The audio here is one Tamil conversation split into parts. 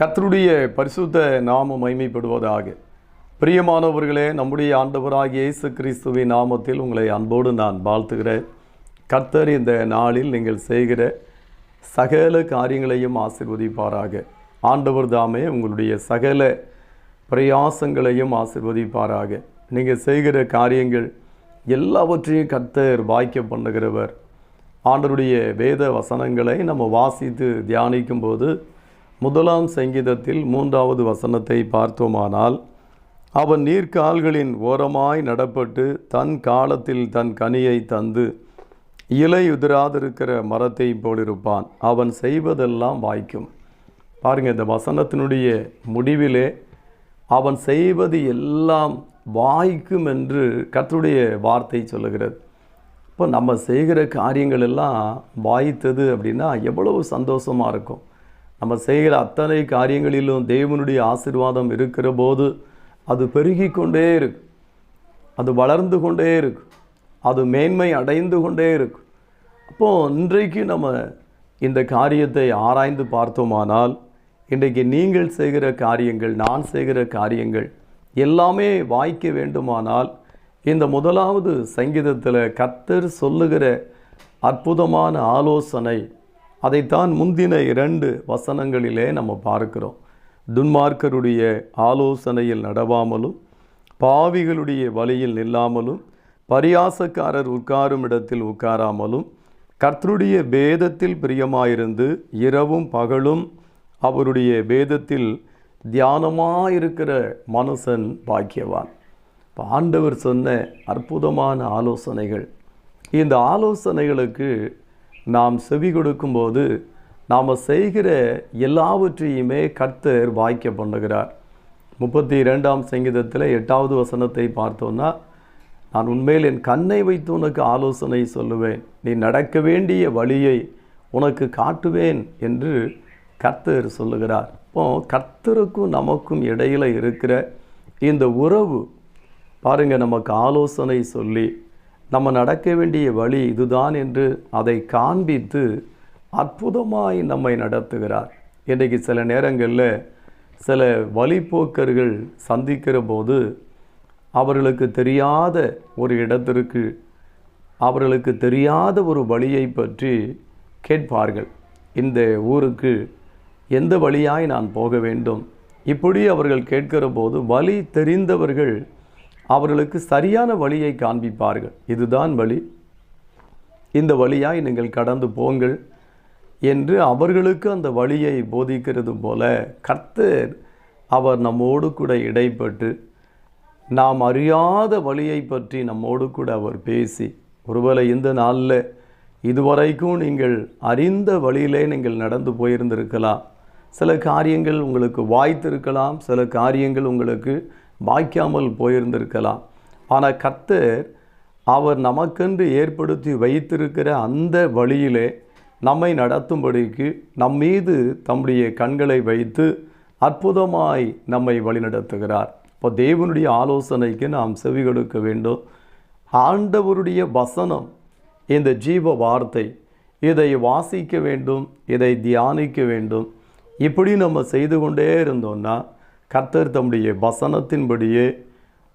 கர்த்தருடைய பரிசுத்த நாம மைமைப்படுவதாக பிரியமானவர்களே நம்முடைய ஆண்டவராகிய இயேசு கிறிஸ்துவின் நாமத்தில் உங்களை அன்போடு நான் வாழ்த்துகிறேன். கர்த்தர் இந்த நாளில் நீங்கள் செய்கிற சகல காரியங்களையும் ஆசிர்வதிப்பாராக. ஆண்டவர் தாமே உங்களுடைய சகல பிரயாசங்களையும் ஆசிர்வதிப்பாராக. நீங்கள் செய்கிற காரியங்கள் எல்லாவற்றையும் கர்த்தர் வாய்க்க பண்ணுகிறவர். ஆண்டருடைய வேத வசனங்களை நம்ம வாசித்து தியானிக்கும்போது முதலாம் சங்கீதத்தில் மூன்றாவது வசனத்தை பார்த்தோமானால் அவன் நீர்க்கால்களின் ஓரமாய் நடப்பட்டு தன் காலத்தில் தன் கனியை தந்து இலை உதிராதிருக்கிற மரத்தை போலிருப்பான். அவன் செய்வதெல்லாம் வாய்க்கும். பாருங்கள் இந்த வசனத்தினுடைய முடிவிலே அவன் செய்வது எல்லாம் வாய்க்கும் என்று கர்த்தருடைய வார்த்தை சொல்லுகிறது. இப்போ நம்ம செய்கிற காரியங்கள் எல்லாம் வாய்த்தது அப்படின்னா எவ்வளவு சந்தோஷமாக இருக்கும். நம்ம செய்கிற அத்தனை காரியங்களிலும் தேவனுடைய ஆசிர்வாதம் இருக்கிற போது அது பெருகி கொண்டே இருக்கும் அது வளர்ந்து கொண்டே இருக்கும் அது மேன்மை அடைந்து கொண்டே இருக்கும் அப்போது இன்றைக்கு நம்ம இந்த காரியத்தை ஆராய்ந்து பார்த்தோமானால் இன்றைக்கு நீங்கள் செய்கிற காரியங்கள் நான் செய்கிற காரியங்கள் எல்லாமே வாய்க்க வேண்டுமானால் இந்த முதலாவது சங்கீதத்தில் கத்தர் சொல்லுகிற அற்புதமான ஆலோசனை அதைத்தான் முந்தின இரண்டு வசனங்களிலே நம்ம பார்க்கிறோம். துன்மார்க்கருடைய ஆலோசனையில் நடவாமலும் பாவிகளுடைய வழியில் நில்லாமலும் பரியாசக்காரர் உட்காரும் இடத்தில் உட்காராமலும் கர்த்தருடைய வேதத்தில் பிரியமாயிருந்து இரவும் பகலும் அவருடைய வேதத்தில் தியானமாயிருக்கிற மனுஷன் பாக்கியவான். இப்போ ஆண்டவர் சொன்ன அற்புதமான ஆலோசனைகள். இந்த ஆலோசனைகளுக்கு நாம் செவி கொடுக்கும்போது நாம் செய்கிற எல்லாவற்றையுமே கர்த்தர் வாய்க்க பண்ணுகிறார். முப்பத்தி இரண்டாம் சங்கீதத்தில் எட்டாவது வசனத்தை பார்த்தோன்னா நான் உண்மையில் என் கண்ணை வைத்து உனக்கு ஆலோசனை சொல்லுவேன். நீ நடக்க வேண்டிய வழியை உனக்கு காட்டுவேன் என்று கர்த்தர் சொல்லுகிறார். இப்போ கர்த்தருக்கும் நமக்கும் இடையில் இருக்கிற இந்த உறவு பாருங்கள் நமக்கு ஆலோசனை சொல்லி நம்ம நடக்க வேண்டிய வழி இதுதான் என்று அதை காண்பித்து அற்புதமாய் நம்மை நடத்துகிறார். இன்றைக்கு சில நேரங்களில் சில வழிப்போக்கர்கள் சந்திக்கிற போது அவர்களுக்கு தெரியாத ஒரு இடத்திற்கு அவர்களுக்கு தெரியாத ஒரு வழியை பற்றி கேட்பார்கள். இந்த ஊருக்கு எந்த வழியாய் நான் போக வேண்டும்? இப்படி அவர்கள் கேட்கிற போது வழி தெரிந்தவர்கள் அவர்களுக்கு சரியான வழியை காண்பிப்பார்கள். இதுதான் வழி. இந்த வழியாய் நீங்கள் கடந்து போங்கள் என்று அவர்களுக்கு அந்த வழியை போதிக்கிறது போல கர்த்தர் அவர் நம்மோடு கூட இடைப்பட்டு நாம் அறியாத வழியை பற்றி நம்மோடு கூட அவர் பேசி ஒருவேளை இந்த நாளில் இதுவரைக்கும் நீங்கள் அறிந்த வழியிலே நீங்கள் நடந்து போயிருந்திருக்கலாம். சில காரியங்கள் உங்களுக்கு வாய்த்திருக்கலாம் சில காரியங்கள் உங்களுக்கு வாய்க்காமல் போயிருந்திருக்கலாம். ஆனால் கர்த்தர் அவர் நமக்கென்று ஏற்படுத்தி வைத்திருக்கிற அந்த வழியிலே நம்மை நடத்தும்படிக்கு நம் மீது தம்முடைய கண்களை வைத்து அற்புதமாய் நம்மை வழிநடத்துகிறார். இப்போ தேவனுடைய ஆலோசனைக்கு நாம் செவி கொடுக்க வேண்டும். ஆண்டவருடைய வசனம் இந்த ஜீவ வார்த்தை இதை வாசிக்க வேண்டும் இதை தியானிக்க வேண்டும். இப்படி நம்ம செய்து கொண்டே இருந்தோம்னா கர்த்தர் தம்முடைய வசனத்தின்படியே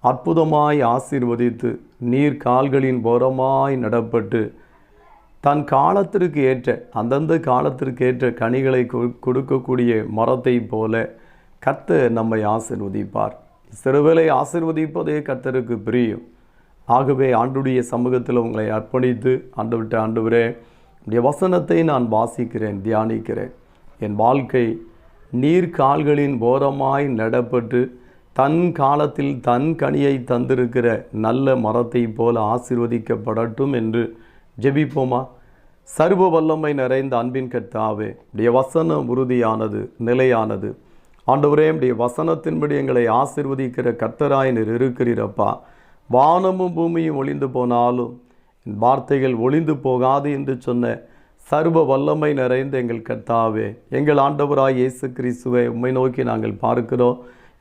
அற்புதமாய் ஆசீர்வதித்து நீர் கால்களின் ஓரமாய் நடப்பட்டு தன் காலத்திற்கு ஏற்ற அந்தந்த காலத்திற்கு ஏற்ற கனிகளை கொ- கொடுக்கக்கூடிய மரத்தை போல கர்த்தர் நம்மை ஆசிர்வதிப்பார். சிறுவலை ஆசீர்வதிப்பதே கர்த்தருக்கு பிரியும். ஆகவே ஆண்டுடைய சமூகத்தில் உங்களை அர்ப்பணித்து ஆண்டு விட்ட ஆண்டவரே உடைய வசனத்தை நான் வாசிக்கிறேன் தியானிக்கிறேன். என் வாழ்க்கை நீர் கால்களின் ஓரமாய் நடப்பட்டு தன் காலத்தில் தன் கனியை தந்திருக்கிற நல்ல மரத்தை போல ஆசிர்வதிக்கப்படட்டும் என்று ஜெபிப்போமா? சர்வ வல்லமை நிறைந்த அன்பின் கத்தாவே உடைய வசனம் உறுதியானது நிலையானது. ஆண்டவரே உடைய வசனத்தின்படி எங்களை ஆசிர்வதிக்கிற கர்த்தராய் நீர் இருக்கிறீரப்பா. வானமும் பூமியும் ஒளிந்து போனாலும் என் வார்த்தைகள் ஒளிந்து போகாது என்று சொன்ன சர்வ வல்லமை நிறைந்த எங்கள் கர்த்தாவே எங்கள் ஆண்டவராய் இயேசு கிறிஸ்துவை உம்மை நோக்கி நாங்கள் பார்க்கிறோம்.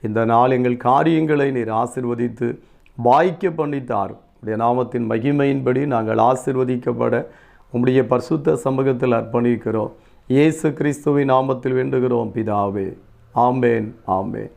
இந்த நாள் எங்கள் காரியங்களை நீர் ஆசிர்வதித்து வாய்க்க பண்ணித்தார். உடைய நாமத்தின் மகிமையின்படி நாங்கள் ஆசிர்வதிக்கப்பட உம்முடைய பரிசுத்த சமூகத்தில் அர்ப்பணிக்கிறோம். இயேசு கிறிஸ்துவின் நாமத்தில் வேண்டுகிறோம் பிதாவே. ஆமேன் ஆமேன்.